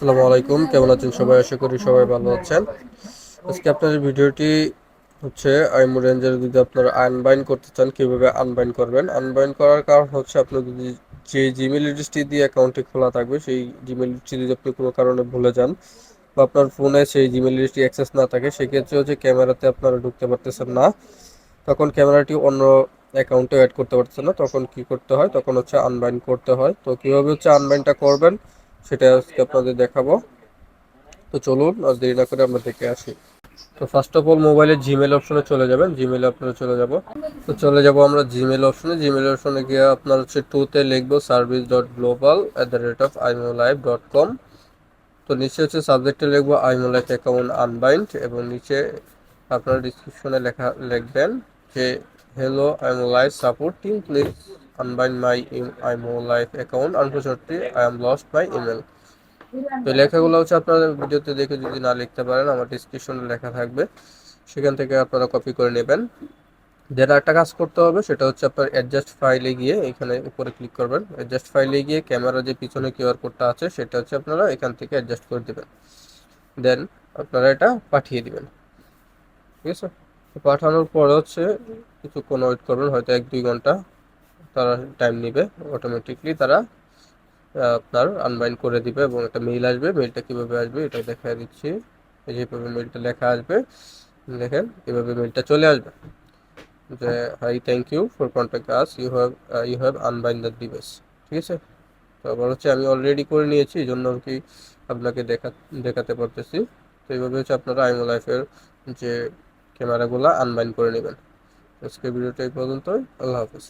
আসসালামু আলাইকুম। কেমন আছেন সবাই? আশা করি সবাই ভালো আছেন। আজকে আপনার ভিডিওটি হচ্ছে আইমো রেঞ্জের যদি আপনারা আনবাইন করতে চান, কীভাবে আনবাইন করবেন? আনবাইন করার কারণ হচ্ছে আপনার যদি যে জিমেল অ্যাড্রেসটি দিয়ে অ্যাকাউন্টটি খোলা থাকবে, সেই জিমেল অ্যাড্রেসটি যদি আপনি কোনো কারণে ভুলে যান বা আপনার ফোনে সেই জিমেল অ্যাড্রেসটি অ্যাক্সেস না থাকে, সেক্ষেত্রে হচ্ছে ক্যামেরাতে আপনারা ঢুকতে পারতেছেন না। তখন ক্যামেরাটি অন্য অ্যাকাউন্টে অ্যাড করতে পারছেন না। তখন কি করতে হয়? তখন হচ্ছে আনবাইন করতে হয়। তো কীভাবে হচ্ছে আনবাইনটা করবেন? সেটা আজকে আপনাদের দেখাবো। তো চলুন, আর দেরি না করে আমরা দেখে আসি। তো ফার্স্ট অফ অল মোবাইলে জিমেল অপশনে চলে যাবেন। জিমেলে আপনারা চলে যাব। তো চলে যাব আমরা জিমেল অপশনে জিমেল অপশনে গিয়ে আপনার হচ্ছে টুতে লিখব service dot global at the rate of IMO live dot com তো নিচে হচ্ছে সাবজেক্টে লিখব আইমো লাইভ অ্যাকাউন্ট আনবাইন্ড এবং নিচে আপনার ডিসক্রিপশনে লেখা, লিখবেন যে hello IMO live support team please my im- IMO live account. Unfortunately, I am lost my email. তো লেখাগুলো হচ্ছে আপনারা ভিডিওতে দেখে যদি না লিখতে পারেন আমার ডিসক্রিপশনে লেখা থাকবে। সেখান থেকে আপনারা কপি করে নেবেন। যেটা একটা কাজ করতে হবে সেটা হচ্ছে আপনার অ্যাডজাস্ট ফাইলে গিয়ে এখানে উপরে ক্লিক করবেন। অ্যাডজাস্ট ফাইলে গিয়ে ক্যামেরা যে পিছনে কিউআর কোডটা আছে সেটা হচ্ছে আপনারা এখান থেকে অ্যাডজাস্ট করে দেবেন। দেন আপনারা এটা পাঠিয়ে দিবেন। ঠিক আছে? পাঠানোর পরে হচ্ছে কিছুক্ষণ ওয়েট করবেন হয়তো এক দুই ঘণ্টা। তারা টাইম নেবে অটোমেটিকলি তারা আপনার আনবাইন্ড করে দিবে এবং একটা মেইল আসবে। মেইলটা কীভাবে আসবে এটা দেখা দিচ্ছি। যেভাবে মেইলটা লেখা আসবে, দেখেন এভাবে মেইলটা চলে আসবে। যে hi thank you for contact us you have you have unbind the device ঠিক আছে? তো আবার হচ্ছে আমি অলরেডি করে নিয়েছি এই জন্য আর কি আপনাকে দেখা, দেখাতে পারতেছি। তো এইভাবে হচ্ছে আপনারা আইমো লাইফের যে ক্যামেরাগুলো আনবাইন করে নেবেন। আজকে ভিডিওটা এই পর্যন্তই। আল্লাহ হাফিজ।